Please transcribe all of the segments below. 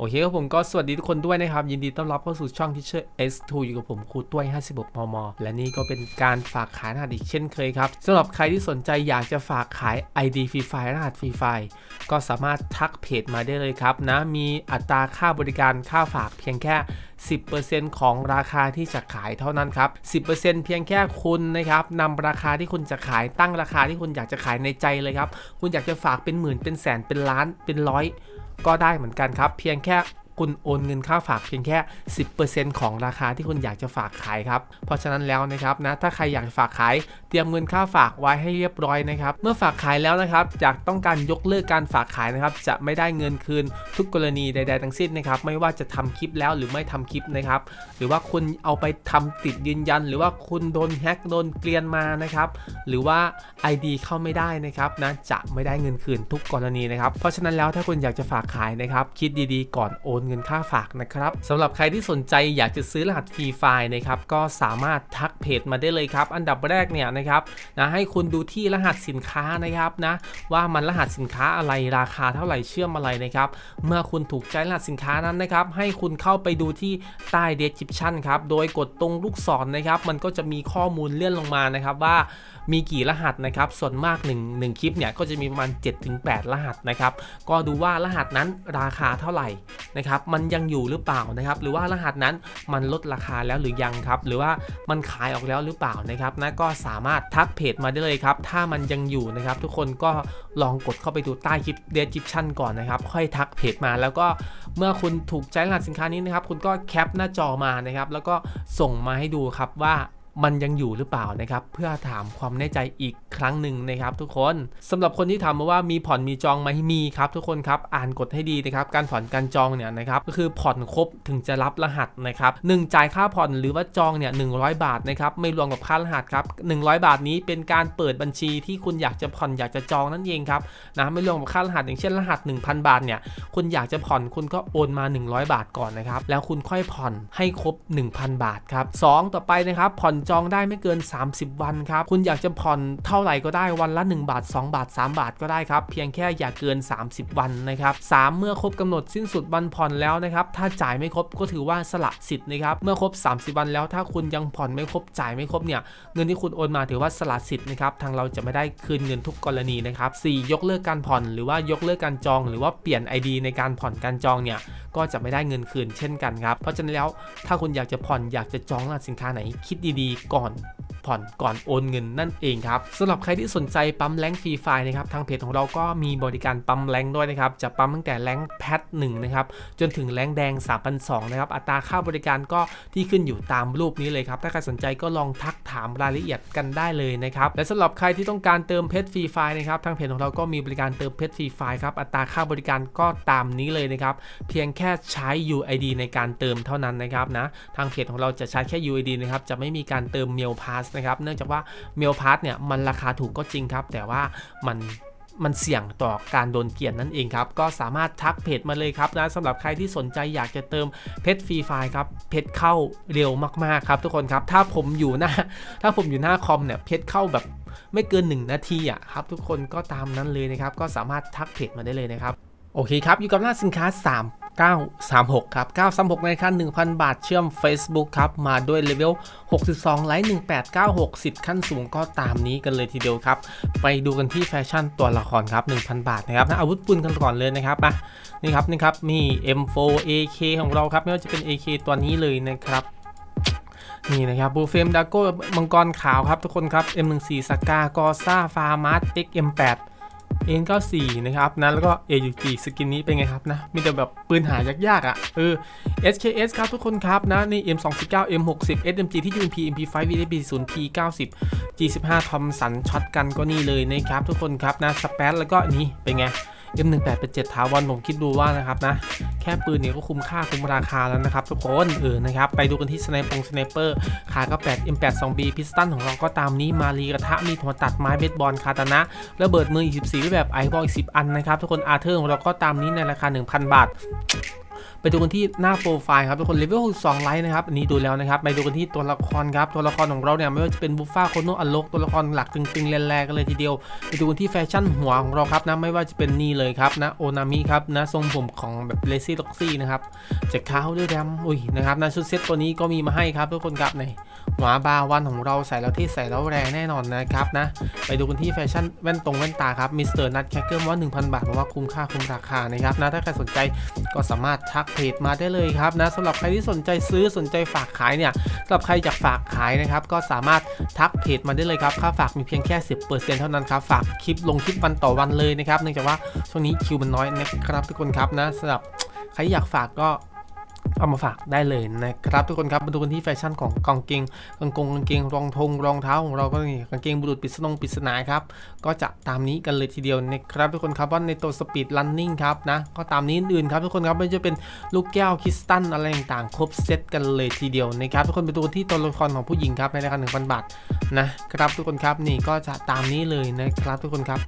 โอเคครับผมก็สวัสดีทุกคนด้วยนะครับ ยินดีต้อนรับเข้าสู่ช่อง Teacher S2 อยู่กับผมครูต้วย 56 มม และนี่ก็เป็นการฝากขายรหัสอีกเช่นเคยครับสำหรับใครที่สนใจอยากจะฝากขาย ID ฟรีไฟล์รหัสฟรีไฟล์ก็สามารถทักเพจมาได้เลยครับนะมีอัตราค่าบริการค่าฝากเพียงแค่ 10%ของราคาที่จะขายเท่านั้นครับ 10%เพียงแค่คุณนะครับนำราคาที่คุณจะขายตั้งราคาที่คุณอยากจะขายในใจเลยครับ คุณอยากจะฝากเป็นหมื่นเป็นแสนเป็นล้านเป็นร้อย ก็ได้เหมือนกันครับ เพียงแค่ คุณโอนเงินค่าฝากเพียงแค่ 10%ของราคาที่คุณอยากจะฝากขายครับ เพราะฉะนั้นแล้วนะครับนะถ้าใครอยากฝากขายเตรียมเงินค่าฝากไว้ให้เรียบร้อยนะครับ เมื่อฝากขายแล้วนะครับอยากต้องการยกเลิกการฝากขายนะครับ จะไม่ได้เงินคืนทุกกรณีใด ๆ ทั้งสิ้นนะครับ ไม่ว่าจะทำคลิปแล้วหรือไม่ทำคลิปนะครับ หรือว่าคุณเอาไปทำติดยืนยัน หรือว่าคุณโดนแฮ็กโดนเกลียนมานะครับ หรือว่า ID เข้าไม่ได้นะครับนะจะไม่ได้เงินคืนทุกกรณีนะครับ เพราะฉะนั้นแล้วถ้าคุณอยากจะฝากขายนะครับ คิดดีๆ ก่อนโอนเงินค่าฝากนะครับสำหรับใครที่สนใจอยากจะซื้อรหัสฟรีไฟล์นะครับก็สามารถทักเพจมาได้เลยครับ อันดับแรกเนี่ยนะครับนะให้คุณดูที่รหัสสินค้านะครับนะว่ามันรหัสสินค้าอะไรราคาเท่าไหร่เชื่อมอะไรนะครับ เมื่อคุณถูกใจรหัสสินค้านั้นนะครับ ให้คุณเข้าไปดูที่ใต้ description ครับโดยกดตรงลูกศรนะครับ มันก็จะมีข้อมูลเลื่อนลงมานะครับว่ามีกี่รหัสนะครับ ส่วนมาก1 1คลิปเนี่ยก็จะมีประมาณ7-8 รหัสนะครับ ก็ดูว่ารหัสนั้นราคาเท่าไหร่นะครับมันยังอยู่หรือเปล่านะครับ หรือว่ารหัสนั้นมันลดราคาแล้วหรือยังครับ หรือว่ามันขายออกแล้วหรือเปล่านะครับนะก็สามารถทักเพจมาได้เลยครับ ถ้ามันยังอยู่นะครับ ทุกคนก็ลองกดเข้าไปดูใต้คลิป description ก่อนนะครับ ค่อยทักเพจมาแล้วก็เมื่อคุณถูกใจรหัสสินค้านี้นะครับ คุณก็แคปหน้าจอมานะครับ แล้วก็ส่งมาให้ดูครับว่า มันยังอยู่หรือเปล่านะครับ เพื่อถามความแน่ใจอีกครั้งหนึ่งนะครับ ทุกคนสำหรับคนที่ถามมาว่ามีผ่อนมีจองไหมมีครับ ทุกคนครับอ่านกฎให้ดีนะครับ การผ่อนการจองเนี่ยนะครับก็คือผ่อนครบถึงจะรับรหัสนะครับหนึ่งจ่ายค่าผ่อนหรือว่าจองเนี่ยหนึ่งบาทนะครับไม่รวมกับค่ารหัสครับ100 บาทนี้เป็นการเปิดบัญชีที่คุณอยากจะผ่อนอยากจะจองนั่นเองครับนะไม่รวมกับค่ารหัสอย่างเช่นรหัส 1,000 บาทเนี่ยคุณอยากจะผ่อนคุณก็โอนมา 100 บาทก่อนนะครับแล้วคุณค่อยผ่อนให้ครบ 1,000 บาทครับสองต่อไปนะครับผ่อนจองได้ไม่เกิน 30 วันครับ คุณอยากจะผ่อนเท่าไหร่ก็ได้วันละ 1 บาท 2 บาท 3 บาทก็ได้ครับ เพียงแค่อย่าเกิน 30 วันนะครับสามเมื่อครบกำหนดสิ้นสุดวันผ่อนแล้วนะครับ ถ้าจ่ายไม่ครบก็ถือว่าสละสิทธิ์นะครับ เมื่อครบ 30 วันแล้วถ้าคุณยังผ่อนไม่ครบจ่ายไม่ครบเนี่ยเงินที่คุณโอนมาถือว่าสละสิทธิ์นะครับ ทางเราจะไม่ได้คืนเงินทุกกรณีนะครับสี่ยกเลิกการผ่อนหรือว่ายกเลิกการจอง หรือว่าเปลี่ยน ID ในการผ่อนการจองเนี่ยก็จะไม่ได้เงินคืนเช่นกันครับเพราะฉะนั้นแล้วถ้าคุณอยากจะผ่อนอยากจะจองรหัสสินค้าไหนคิดดีก่อน ผ่อนก่อนโอนเงินนั่นเองครับสำหรับใครที่สนใจปั๊มแรงฟรีไฟล์นะครับทางเพจของเราก็มีบริการปั๊มแรงด้วยนะครับจะปั๊มตั้งแต่แรงแพทหนึ่งนะครับจนถึงแรงแดง 3,200นะครับอัตราค่าบริการก็ที่ขึ้นอยู่ตามรูปนี้เลยครับถ้าใครสนใจก็ลองทักถามรายละเอียดกันได้เลยนะครับและสำหรับใครที่ต้องการเติมเพชรฟรีไฟล์นะครับทางเพจของเราก็มีบริการเติมเพชรฟรีไฟล์ครับอัตราค่าบริการก็ตามนี้เลยนะครับเพียงแค่ใช้ UID ในการเติมเท่านั้นนะครับนะทางเพจของเราจะใช้แค่ UID นะครับจะไม่มีการเติม Mail Pass นะครับ เนื่องจากว่าเมลพาร์ทเนี่ยมันราคาถูกก็จริงครับ แต่ว่ามันมันเสี่ยงต่อการโดนเกลียนนั่นเองครับ ก็สามารถทักเพจมาเลยครับนะสำหรับใครที่สนใจอยากจะเติมเพชรฟรีไฟล์ครับ เพชรเข้าเร็วมากๆครับทุกคนครับ ถ้าผมอยู่หน้า ถ้าผมอยู่หน้าคอมเนี่ย เพชรเข้าแบบไม่เกิน 1 นาทีอะครับ ทุกคนก็ตามนั้นเลยนะครับ ก็สามารถทักเพจมาได้เลยนะครับ โอเคครับ อยู่กับหน้าสินค้า 3 936 ครับ 936 ในราคา1,000 บาทเชื่อม Facebook ครับ มาด้วยเลเวล 62 ไลท์ 1896สิทธิ์ขั้นสูงก็ตามนี้กันเลยทีเดียวครับ ไปดูกันที่แฟชั่นตัวละครครับ 1,000 บาทนะครับนะอาวุธปืนกันก่อนเลยนะครับมานี่ครับ นี่ครับ มี M4 AK ของเราครับ ไม่ว่าจะเป็น AK ตัวนี้เลยนะครับนี่นะครับบูเฟมดาโก้มังกรขาวครับทุกคนครับ M14 สกา กอซ่า ฟาร์มาร์ต XM8 N94 นะครับนะแล้วก็ AUG สกินนี้เป็นไงครับนะ มีแต่แบบปืนหายากๆอะเออ SKS ครับทุกคนครับนะนี่ M249 M60 SMG ที่ UMP MP5 VDB 0 P90 G15 ทอมสันช็อตกันก็นี่เลยนะครับทุกคนครับนะสเปซแล้วก็นี่เป็นไง M18 เป็น7ถาวรผมคิดดูว่านะครับนะแค่ปืนเนี่ยก็คุ้มค่าคุ้มราคาแล้วนะครับทุกคนเออนะครับไปดูกันที่สไนปงสไนเปอร์ขาก็8 M8 2B พิสตันของเราก็ตามนี้มารีกระทะมีดหัวตัดไม้เบสบอลคาตานะระเบิดมือ24รูปแบบไอบอลอีก10 อันนะครับทุกคนอาร์เธอร์ของเราก็ตามนี้ในราคา 1,000 บาท ไปดูกันที่หน้าโปรไฟล์ครับทุกคนเลเวล2ไลท์นะครับอันนี้ดูแล้วนะครับไปดูกันที่ตัวละครครับตัวละครของเราเนี่ยไม่ว่าจะเป็นบุฟฟ้าโคโนอโลกตัวละครหลักตึงๆแรงๆกันเลยทีเดียว ไปดูกันที่แฟชั่นหัวของเราครับนะไม่ว่าจะเป็นนี่เลยครับนะโอนามิครับนะทรงผมของแบบเลซี่ล็อกซี่นะครับจากขาวด้วยดำอุ้ยนะครับนะชุดเซ็ตตัวนี้ก็มีมาให้ครับทุกคนครับในหัวบาวันของเราใส่แล้วที่ใส่แล้วแรงแน่นอนนะครับนะ ไปดูกันที่แฟชั่นแว่นตรงแว่นตาครับมิสเตอร์นัทแคคเกอร์ว่า 1,000 บาทผมว่าคุ้มค่าคุ้มราคานะครับนะถ้าใครสนใจก็สามารถทักเพจมาได้เลยครับนะสำหรับใครที่สนใจซื้อสนใจฝากขายเนี่ยสำหรับใครอยากฝากขายนะครับก็สามารถทักเพจมาได้เลยครับค่าฝากมีเพียงแค่ 10%เท่านั้นครับฝากคลิปลงคลิปวันต่อวันเลยนะครับเนื่องจากว่าช่วงนี้คิวมันน้อยนะครับทุกคนครับนะสำหรับใครอยากฝากก็ เอามาฝากได้เลยนะครับทุกคนครับมาดูกันที่แฟชั่นของกางเกงกางกงกางเกงรองทงรองเท้าของเราก็นี่กางเกงบุรุษปริศนงปริศนาครับก็จะตามนี้กันเลยทีเดียวนะครับทุกคนครับว่าในตัวสปีดลันนิ่งครับนะก็ตามนี้อื่นครับทุกคนครับไม่จะเป็นลูกแก้วคริสตัลอะไรต่างๆครบเซตกันเลยทีเดียวนะครับทุกคนไปดูที่ตัวละครของผู้หญิงครับในราคา1,000บาทนะครับทุกคนครับนี่ก็จะตามนี้เลยนะครับทุกคนครับ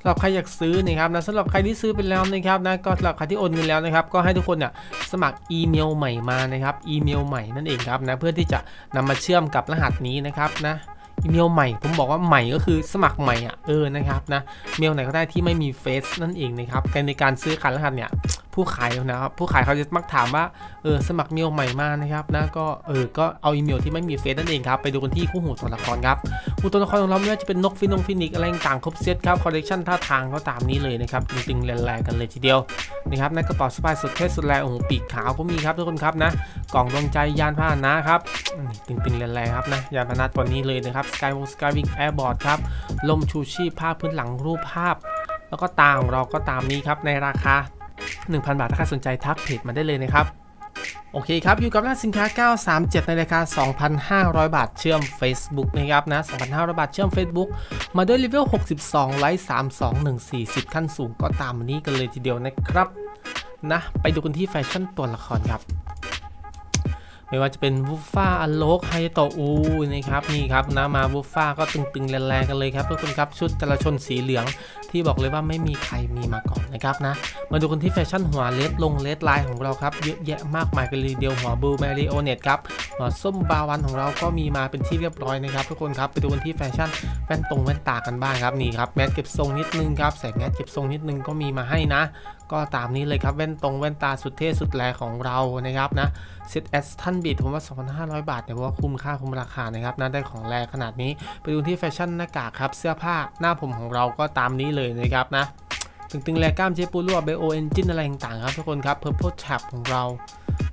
สำหรับใครอยากซื้อนะครับนะสำหรับใครที่ซื้อไปแล้วนะครับนะก็สำหรับใครที่โอนเงินแล้วนะครับก็ให้ทุกคนเนี่ยสมัครอีเมลใหม่มานะครับอีเมลใหม่นั่นเองครับนะเพื่อที่จะนำมาเชื่อมกับรหัสนี้นะครับนะอีเมลใหม่ผมบอกว่าใหม่ก็คือสมัครใหม่อะเออนะครับนะเมลไหนก็ได้ที่ไม่มีเฟซนั่นเองนะครับในการซื้อขายรหัสเนี่ย ผู้ขายนะครับ ผู้ขายเขาจะมักถามว่าเออสมัครเมลใหม่มานะครับนะก็เออก็เอาอีเมลที่ไม่มีเฟซนั่นเองครับไปดูกันที่คู่หูตัวละครครับอุตัวละครของเราไม่ว่าจะเป็นนกฟินงฟินิกอะไรต่างครบเซตครับคอลเลคชันท่าทางก็ตามนี้เลยนะครับตึงๆแรงๆกันเลยทีเดียวนะครับในกระเป๋าสะพายสุดเท่สุดแรงโอ้โหปีกขาวก็มีครับทุกคนครับนะกล่องดวงใจยานพาหนะครับตึงๆแรงๆครับนะยานพาหนะตัวนี้เลยนะครับสกายวงสกายวิงแอร์บอร์ดครับลมชูชีพภาพพื้นหลังรูปภาพ แล้วก็ตาของเราก็ตามนี้ครับในราคา 1,000 บาทถ้าใครสนใจทักเพจมาได้เลยนะครับ โอเคครับ อยู่กับหน้าสินค้า 937 ในราคา 2,500 บาทเชื่อม Facebook นะครับนะ 2,500 บาทเชื่อม Facebook มาด้วยเลเวล 62 ไลท์32140 ขั้นสูงก็ตามนี้กันเลยทีเดียวนะครับนะ ไปดูกันที่แฟชั่นตัวละครครับ ไม่ว่าจะเป็นวูฟ่าอโลกไฮโตอูนะครับนี่ครับนะมาวูฟ่าก็ตึงๆแรงๆกันเลยครับทุกคนครับชุดจราชนสีเหลืองที่บอกเลยว่าไม่มีใครมีมาก่อนนะครับนะมาดูกันที่แฟชั่นหัวเลดลงเลดไลน์ของเราครับเยอะแยะมากมายกันเลยเดียวหัวบูแมริโอเน็ตครับ หัวส้มบาวันของเราก็มีมาเป็นที่เรียบร้อยนะครับ ทุกคนครับไปดูกันที่แฟชั่นแว่นตรงแว่นตากันบ้างครับนี่ครับแมสเก็บทรงนิดนึงครับใส่แมสเก็บทรงนิดนึงก็มีมาให้นะ ก็ตามนี้เลยครับแว่นตรงแว่นตาสุดเท่สุดแรงของเรานะครับนะเซตแอสตันบีดผมว่า 2,500 บาทเนี่ยว่าคุ้มค่าคุ้มราคานะครับนะได้ของแรงขนาดนี้ไปดูที่แฟชั่นหน้ากากครับเสื้อผ้าหน้าผมของเราก็ตามนี้เลยนะครับนะตึงๆแรกล้ามเจปูรั่วเบโอเอนจินอะไรต่างๆครับทุกคนครับ Purple Tab ของเรา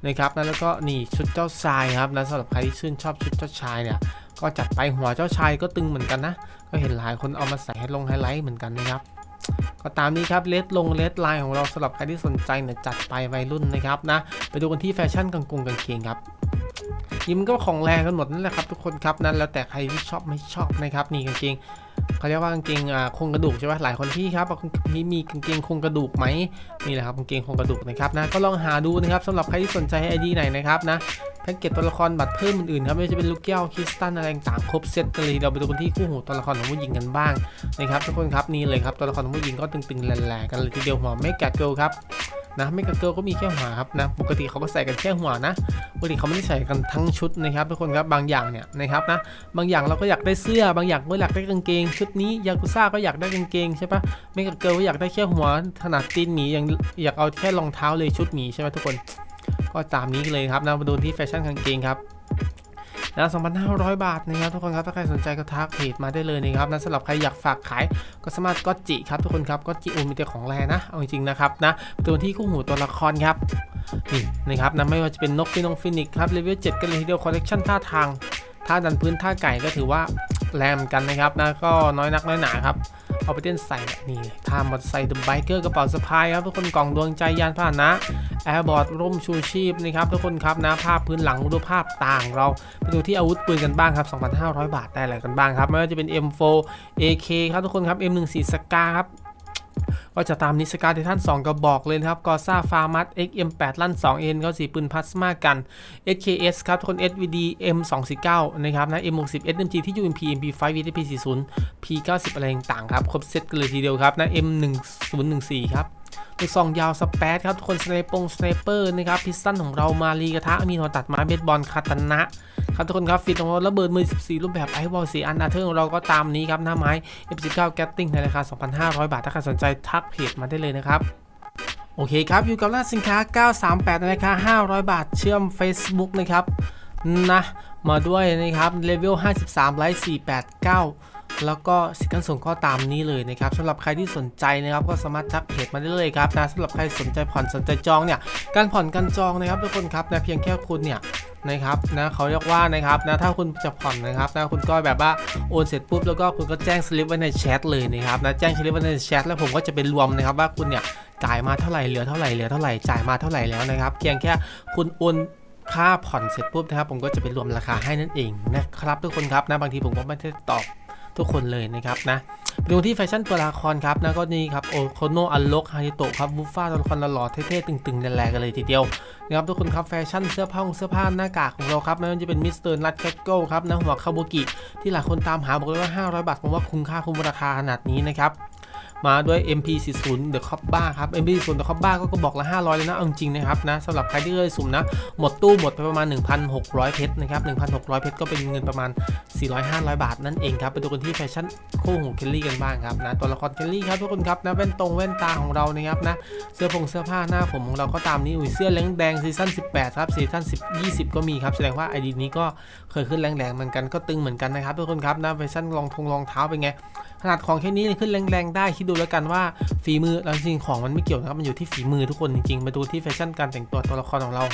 นะครับนะแล้วก็นี่ชุดเจ้าชายครับนะสำหรับใครที่ชื่นชอบชุดเจ้าชายเนี่ยก็จัดไปหัวเจ้าชายก็ตึงเหมือนกันนะ ก็เห็นหลายคนเอามาใส่ให้ลงไฮไลท์เหมือนกันนะครับ ก็ตามนี้ครับเลดลงเลดไลน์ของเราสำหรับใครที่สนใจเนี่ยจัดไปวัยรุ่นนะครับนะไปดูกันที่แฟชั่นกางกงกางเกงครับยิ้มก็ของแรงกันหมดนั่นแหละครับทุกคนครับนั่นแล้วแต่ใครที่ชอบไม่ชอบนะครับนี่กางเกง เขาเรียกว่ากางเกงอ่าโครงกระดูกใช่ไหมหลายคนที่ครับบอกพี่มีกางเกงโครงกระดูกไหมนี่แหละครับกางเกงโครงกระดูกนะครับนะก็ลองหาดูนะครับสำหรับใครที่สนใจไอดีไหนนะครับนะแพ็กเกจตัวละครบัตรเพิ่มอื่นๆครับไม่ว่าจะเป็นลูกแก้วคริสตัลอะไรต่างครบเซตกันเลยเราไปดูกันที่คู่หูตัวละครของผู้หญิงกันบ้างนะครับทุกคนครับนี่เลยครับตัวละครของผู้หญิงก็ตึงๆแหลกๆกันเลยทีเดียวหัวไม่แกะเกิลครับ นะไม่กะเกิลก็มีแค่หัวครับนะปกติเขาก็ใส่กันแค่หัวนะปกติเขาไม่ได้ใส่กันทั้งชุดนะครับทุกคนครับบางอย่างเนี่ยนะครับนะบางอย่างเราก็อยากได้เสื้อบางอย่างก็อยากได้กางเกง ชุดนี้ยากุซ่าก็อยากได้กางเกงใช่ปะไม่กับเกิลก็อยากได้แค่หัวถนัดตีนหมีอยังอยากเอาแค่รองเท้าเลยชุดหมีใช่ไหมทุกคน ก็ตามนี้เลยครับนะมาดูที่แฟชั่นกางเกงครับ นะ2,500 บาทนะครับทุกคนครับถ้าใครสนใจก็ทักเพจมาได้เลยนะครับนะสำหรับใครอยากฝากขายก็สามารถก็จิครับทุกคนครับก็จิอูมีแต่ของแรงนะเอาจริงๆนะครับนะตัวที่คู่หูตัวละครครับนี่นะครับนะไม่ว่าจะเป็นนกฟินงฟินิกครับเลเวล7กันเลยทีเดียวคอลเลคชันท่าทางท่าดันพื้นท่าไก่ก็ถือว่าแรงเหมือนกันนะครับนะก็น้อยนักน้อยหนาครับ เอาไปเต้นใส่นี่ท่ามอเตอร์ไซค์เดอะไบเกอร์กระเป๋าสะพายครับทุกคนกล่องดวงใจยานพาหนะแอร์บอร์ดร่มชูชีพนะครับทุกคนครับนะภาพพื้นหลังรูปภาพต่างเราไปดูที่อาวุธปืนกันบ้างครับ 2,500 บาทได้อะไรกันบ้างครับไม่ว่าจะเป็น M4 AK ครับทุกคนครับ M14 สกาครับ ก็จะตามนิสกาไททัน2กระบอกเลยนะครับกอซ่าฟาร์มัส XM8 ลั่น 2N เขาสีปืนพลาสมากัน SKS ครับทุกคน SVD M249 นะครับนะ M60 SMG ที่ UMP MP5 VTP40 P90 อะไรต่างครับ ครบเซตกันเลยทีเดียวครับนะ M1014 ครับลูกซองยาวสเปซครับทุกคนสไนปงสไนเปอร์นะครับพิสตันของเรามารีกระทะมีหัวตัดไม้เบสบอลคาตนะครับทุกคนครับฟิตของเราระเบิดมือ 14 รูปแบบไอวอลสีอันอาเธอร์ของเราก็ตามนี้ครับหน้าไม้ F19 แกตติ้งในราคา 2,500 บาท ถ้าใครสนใจทักเพจมาได้เลยนะครับโอเคครับ อยู่กับร้านสินค้า 938 ในราคา 500 บาท เชื่อม Facebook นะครับนะมาด้วยนะครับเลเวล 53ไลท์489 แล้วก็สิทธิ์การส่งก็ตามนี้เลยนะครับสำหรับใครที่สนใจนะครับก็สามารถทักเพจมาได้เลยครับนะสำหรับใครสนใจผ่อนสนใจจองเนี่ยการผ่อนการจองนะครับทุกคนครับนะเพียงแค่คุณเนี่ยนะครับนะเขาเรียกว่านะครับนะถ้าคุณจะผ่อนนะครับนะคุณก็แบบว่าโอนเสร็จปุ๊บแล้วก็คุณก็แจ้งสลิปไว้ในแชทเลยนะครับนะแจ้งสลิปไว้ในแชทแล้วผมก็จะไปรวมนะครับว่าคุณเนี่ยจ่ายมาเท่าไหร่เหลือเท่าไหร่เหลือเท่าไหร่จ่ายมาเท่าไหร่แล้วนะครับเพียงแค่คุณโอนค่าผ่อนเสร็จปุ๊บนะครับผมก็จะไปรวมราคาให้นั่นเองนะครับทุกคนครับนะบางทีผมก็ไม่ได้ตอบ ทุกคนเลยนะครับนะไปดูที่แฟชั่นตัวละครครับนะก็นี่ครับโอโคโนอัลล็อกฮาริโตะครับบุฟฟาตัวละครหล่อเท่ๆตึงๆแรงๆกันเลยทีเดียวนะครับทุกคนครับแฟชั่นเสื้อผ้าเสื้อผ้าหน้ากากของเราครับไม่ว่าจะเป็นมิสเตอร์นัทแคคโก้ครับนะหัวคาโบกิที่หลายคนตามหาบอกเลยว่า 500 บาทผมว่าคุ้มค่าคุ้มราคาขนาดนี้นะครับมาด้วย MP40 The Cobba ครับ MP40 The Cobba ก็ก็บอกละ 500 เลยนะเอาจริงๆนะครับนะสำหรับใครที่เคยสุ่มนะ หมดตู้หมดไปประมาณ 1,600 เพชรนะครับ 1,600 เพชรก็เป็นเงินประมาณ 400-500 บาทนั่นเองครับ ไปดูกันที่แฟชั่นคู่หูเคลลี่กันบ้างครับนะตัวละครเคลลี่ครับทุกคนครับนะแว่นตรงแว่นตาของเรานะครับนะเสื้อผงเสื้อผ้าหน้าผมของเราก็ตามนี้อุ้ยเสื้อแรงแดงซีซั่น18ครับซีซั่น10 20 ก็มีครับแสดงว่าไอดีนี้ก็เคยขึ้นแรงแดงเหมือนกันก็ตึงเหมือนกันนะครับทุกคนครับนะแฟชั่นรองทงรองเท้าเป็นไงขนาดของแค่นี้ขึ้นแรงๆได้คิดดูแล้วกันว่าฝีมือเราจริงของมันไม่เกี่ยวนะครับมันอยู่ที่ฝีมือทุกคนจริงๆมาดูที่แฟชั่นการแต่งตัวตัวละครของเรา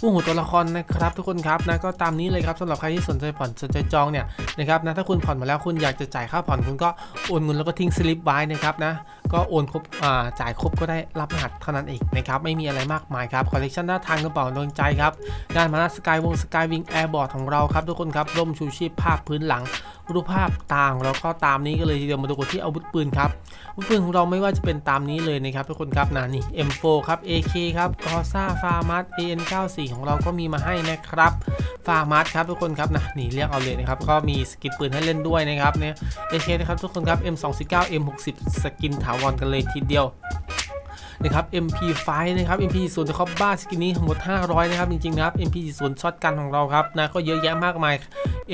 ผู้หูตัวละครนะครับทุกคนครับนะก็ตามนี้เลยครับสำหรับใครที่สนใจผ่อนสนใจจองเนี่ยนะครับนะถ้าคุณผ่อนมาแล้วคุณอยากจะจ่ายค่าผ่อนคุณก็โอนเงินแล้วก็ทิ้งสลิปไว้นะครับนะ ก็โอนครบจ่ายครบก็ได้รับรหัสเท่านั้นเองนะครับไม่มีอะไรมากมายครับคอลเลคชันหน้าทางกระเป๋าดวงใจครับงานมานาสกายวงสกายวิงแอร์บอร์ดของเราครับทุกคนครับร่มชูชีพภาพพื้นหลังรูปภาพต่างเราก็ตามนี้ก็เลยทีเดียวมาดูกันที่อาวุธปืนครับอาวุธปืนของเราไม่ว่าจะเป็นตามนี้เลยนะครับทุกคนครับนะนี่ M4 ครับ AK ครับกอซ่าฟาร์มัส AN94 ของเราก็มีมาให้นะครับฟาร์มัสครับทุกคนครับนะนี่เรียกเอาเลยนะครับก็มีสกินปืนให้เล่นด้วยนะครับเนี่ย AK นะครับทุกคนครับ M249 M60 สกินถาวรกันเลยทีเดียวนะครับ MP5 นะครับ MP0 จะคอบบ้าสกินนี้ทั้งหมด 500 นะครับ จริงๆนะครับ MP0 ช็อตกันของเราครับนะก็เยอะแยะมากมาย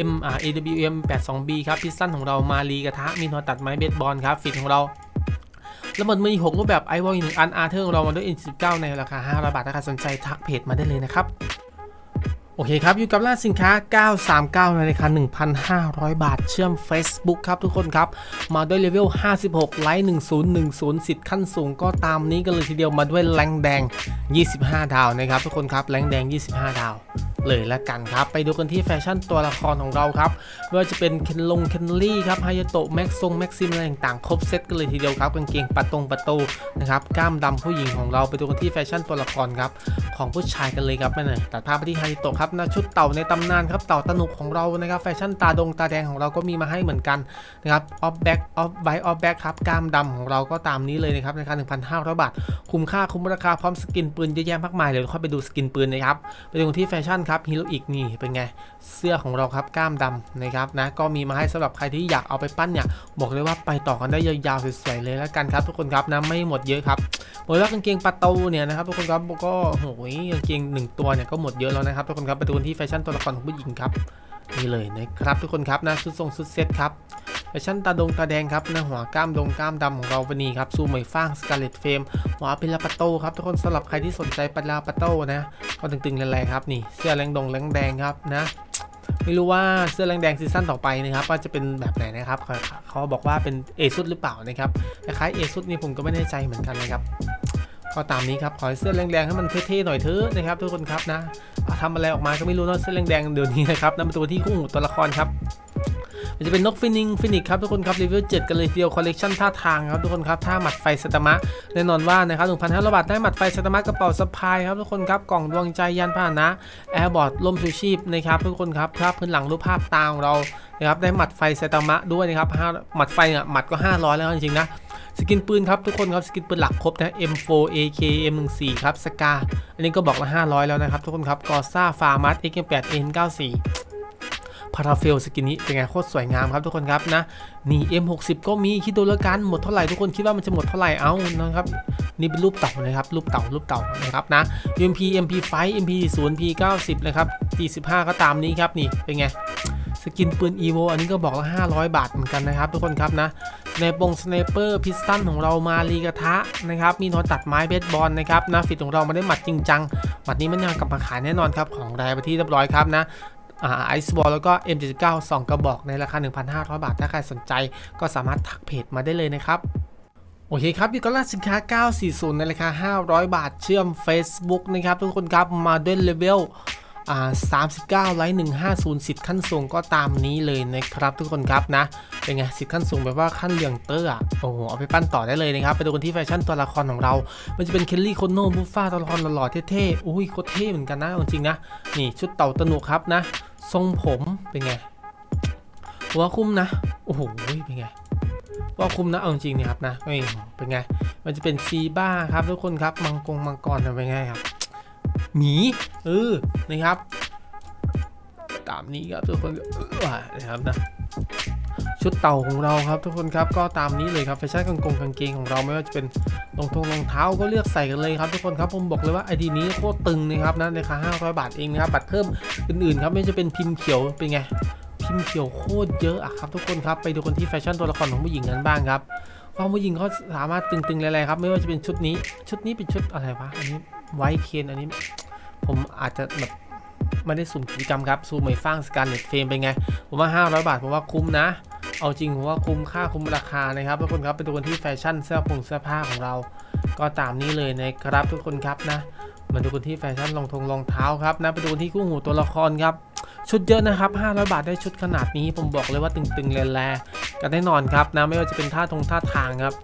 M AWM 82B ครับพิสตันของเรามารีกระทะมีหัวตัดไม้เบสบอลครับฟิตของเราแล้วมันมี6รูปแบบไอวอลอีกหนึ่งอันอาร์เธอร์ของเรามาด้วย N19 ในราคา 500 บาทถ้าใครสนใจทักเพจมาได้เลยนะครับ โอเคครับ อยู่กับร้านสินค้า 939 ในราคา 1,500 บาท เชื่อม Facebook ครับทุกคนครับ มาด้วยเลเวล 56 ไลท์1010 สิทธิ์ขั้นสูงก็ตามนี้กันเลยทีเดียวมาด้วยแรงแดง 25 ดาวนะครับ ทุกคนครับแรงแดง 25 ดาว เลยละกันครับ ไปดูกันที่แฟชั่นตัวละครของเราครับไม่ว่าจะเป็นเคนลงเคนลี่ครับไฮยโตะแม็กซงแม็กซิมอะไรต่างๆครบเซตกันเลยทีเดียวครับกางเกงปะตรงปะตูนะครับกล้ามดำผู้หญิงของเราไปดูกันที่แฟชั่นตัวละครครับของผู้ชายกันเลยครับแม่เลยตัดภาพไปที่ไฮโตะครับนะชุดเต่าในตำนานครับเต่าตนุกของเรานะครับแฟชั่นตาดงตาแดงของเราก็มีมาให้เหมือนกันนะครับออฟแบ็กออฟไบออฟแบ็กครับกล้ามดำของเราก็ตามนี้เลยนะครับในราคา1,500 บาท คุ้มค่าคุ้มราคาพร้อมสกินปืนเยอะแยะมากมายเลยค่อยไปดูสกินปืนนะครับไปดูที่แฟชั่นครับฮีโร่อีกนี่เป็นไงเสื้อของเราครับกล้ามดำนะครับนะก็มีมาให้สำหรับใครที่อยากเอาไปปั้นเนี่ยบอกเลยว่าไปต่อกันได้ยาวๆสวยๆเลยแล้วกันครับ ทุกคนครับนะไม่หมดเยอะครับบอกเลยว่ากางเกงปะตูเนี่ยนะครับทุกคนครับก็โหยกางเกงหนึ่งตัวเนี่ยก็หมดเยอะแล้วนะครับทุกคนครับไปดูที่แฟชั่นตัวละครของผู้หญิงครับนี่เลยนะครับทุกคนครับนะชุดทรงชุดเซ็ตครับแฟชั่นตาดงตาแดงครับนะหัวกล้ามดงกล้ามดำของเราวันนี้ครับซูเหมยฟ้างสกาเลตเฟมหัวเปลาปาโต้ครับทุกคนสำหรับใครที่สนใจปลาปาโต้นะก็ตึงๆแรงๆครับนี่เสื้อแรงดงแรงแดงครับนะไม่รู้ว่าเสื้อแรงแดงซีซั่นต่อไปนะครับว่าจะเป็นแบบไหนนะครับเขาบอกว่าเป็นเอซุดหรือเปล่านะครับคล้ายเอซุดนี่ผมก็ไม่แน่ใจเหมือนกันนะครับก็ตามนี้ครับขอเสื้อแรงแดงให้มันเท่ๆหน่อยเถอะนะครับทุกคนครับนะ เอาทำอะไรออกมาก็ไม่รู้เนอะเสื้อแรงแดงเดี๋ยวนี้นะครับนำมาตัวที่คู่หูตัวละครครับมันจะเป็นนกฟินิงฟินิกครับทุกคนครับรีวิว7กันเลยเดียวคอลเลกชันท่าทางครับทุกคนครับท่าหมัดไฟสตมะแน่นอนว่านะครับ1,500บาทได้หมัดไฟสตมะกระเป๋าสะพายครับทุกคนครับกล่องดวงใจยานพาหนะแอร์บอร์ดล่มชูชีพนะครับทุกคนครับภาพพื้นหลังรูปภาพตาของเรานะครับได้หมัดไฟไซตมะด้วยนะครับห้าหมัดไฟเนี่ยหมัดก็ 500 แล้วจริงๆนะ สกินปืนครับทุกคนครับสกินปืนหลักครบนะ M4 AK M14 ครับสกาอันนี้ก็บอกละ500 แล้วนะครับทุกคนครับกอซ่าฟาร์มัส X8 N94 พาราเฟลสกินนี้เป็นไงโคตรสวยงามครับทุกคนครับนะนี่ M60 ก็มีคิดดูแล้วกันหมดเท่าไหร่ทุกคนคิดว่ามันจะหมดเท่าไหร่เอานะครับนี่เป็นรูปเต่านะครับรูปเต่ารูปเต่านะครับนะ UMP MP5 MP0 P90 นะครับ45ก็ตามนี้ครับนี่เป็นไง สกินปืน EVO อันนี้ก็บอกละ500 บาทเหมือนกันนะครับ ทุกคนครับนะ ในปงสไนเปอร์พิสตันของเรามารีกระทะนะครับ มีนอนตัดไม้เบสบอลนะครับนะฟิตของเรามาได้หมัดจริงจังหมัดนี้มันยังกลับมาขายแน่นอนครับ ของแรไปที่เรียบร้อยครับนะไอซ์บอลแล้วก็ M79 2 กระบอกในราคา 1,500 บาท ถ้าใครสนใจก็สามารถทักเพจมาได้เลยนะครับโอเคครับนี่ก็ล่าสินค้า 940 ในราคา 500 บาท เชื่อม Facebook นะครับ ทุกคนครับ มาด้วยเลเวล 39ไลท์150 สิทธิ์ขั้นสูงก็ตามนี้เลยนะครับ ทุกคนครับนะ เป็นไงสิทธิ์ขั้นสูงแบบว่าขั้นเหลืองเตอร์อะโอ้โหเอาไปปั้นต่อได้เลยนะครับไปดูกันที่แฟชั่นตัวละครของเรา มันจะเป็นเคลลี่โคโน่บุฟฟาตัวละครหล่อๆเท่ๆอุ้ยโคตรเท่เหมือนกันนะจริงๆนะนี่ชุดเต่าตนุครับนะ ทรงผมเป็นไงหัวคุ้มนะโอ้โหเป็นไงว่าคุ้มนะเอาจริงเนี่ยครับนะนี่เป็นไง มันจะเป็นซีบ้าครับทุกคนครับมังกรมังกรเป็นไงครับ หมีเออนะครับ ตามนี้ครับทุกคนเออนะครับนะชุดเต่าของเราครับทุกคนครับก็ตามนี้เลยครับแฟชั่นกางกงกางเกงของเราไม่ว่าจะเป็นรองทงรองเท้าก็เลือกใส่กันเลยครับทุกคนครับผมบอกเลยว่าไอดีนี้โคตรตึงนะครับนะในราคา500 บาทเองนะครับบัตรเพิ่มอื่นๆครับไม่ว่าจะเป็นพิมพ์เขียวเป็นไงพิมพ์เขียวโคตรเยอะอะครับทุกคนครับไปดูกันที่แฟชั่นตัวละครของผู้หญิงกันบ้างครับคว่าผู้หญิงเขาสามารถตึงๆอะไรครับไม่ว่าจะเป็นชุดนี้ ชุดนี้เป็นชุดอะไรวะอันนี้ไวท์เคนอันนี้ ผมอาจจะแบบไม่ได้สุ่มกิจกรรมครับซูมไม่ฟังสการเน็ตเฟรมเป็นไง ผมว่า 500 บาทผมว่าคุ้มนะ เอาจริงผมว่าคุ้มค่าคุ้มราคานะครับทุกคนครับไปดูกันที่แฟชั่นเสื้อผงเสื้อผ้าของเรา ก็ตามนี้เลยนะครับทุกคนครับนะมาดูกันที่แฟชั่นรองทงรองเท้าครับนะไปดูกันที่คู่หูตัวละครครับชุดเยอะนะครับ 500 บาทได้ชุดขนาดนี้ผมบอกเลยว่าตึงๆแรงๆกันแน่นอนครับนะไม่ว่าจะเป็นท่าทงท่าทางครับ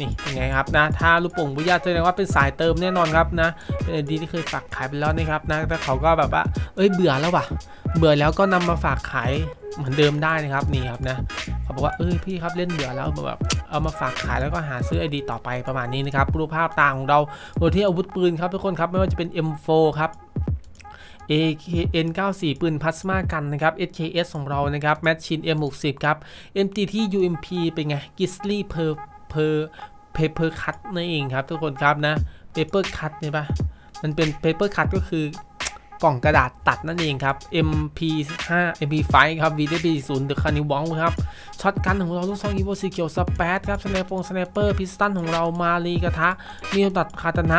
นี่เป็นไงครับนะถ้าลูกโป่งบุญญาแสดงว่าเป็นสายเติมแน่นอนครับนะเป็นไอดีที่เคยฝากขายไปแล้วนะครับนะแต่เขาก็แบบว่าเอ้ยเบื่อแล้วว่ะ เบื่อแล้วก็นำมาฝากขายเหมือนเดิมได้นะครับนี่ครับนะเขาบอกว่าเอ้ยพี่ครับเล่นเบื่อแล้วแบบเอามาฝากขายแล้วก็หาซื้อไอดีต่อไปประมาณนี้นะครับรูปภาพต่างของเราโดยที่อาวุธปืนครับทุกคนครับไม่ว่าจะเป็น M4 ครับ AKN 94ปืนพลาสมากันนะครับ SKS ของเรานะครับแมชชิน M60 ครับ MGT UMP เป็นไง Grizzly per per paper cut นั่นเองครับ ทุกคนครับนะ paper cut เนี่ยปะมันเป็น paper cut ก็คือกล่องกระดาษตัดนั่นเองครับ MP5 MP5 ครับ VDP 0 The Carnival ครับ ช็อตกันของเราลูกซองอีโวสีเขียวสเปซครับสไนปงสไนเปอร์พิสตันของเรามารีกระทะมีตัดคาตนะ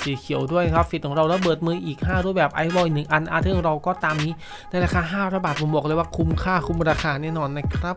สีเขียวด้วยครับ ฟิตของเราแล้วเบิดมืออีก 5 รูปแบบไอวอยหนึ่งอันอาร์เทอร์ของเราก็ตามนี้ ในราคา500บาทผมบอกเลยว่าคุ้มค่าคุ้มราคาแน่นอนนะครับ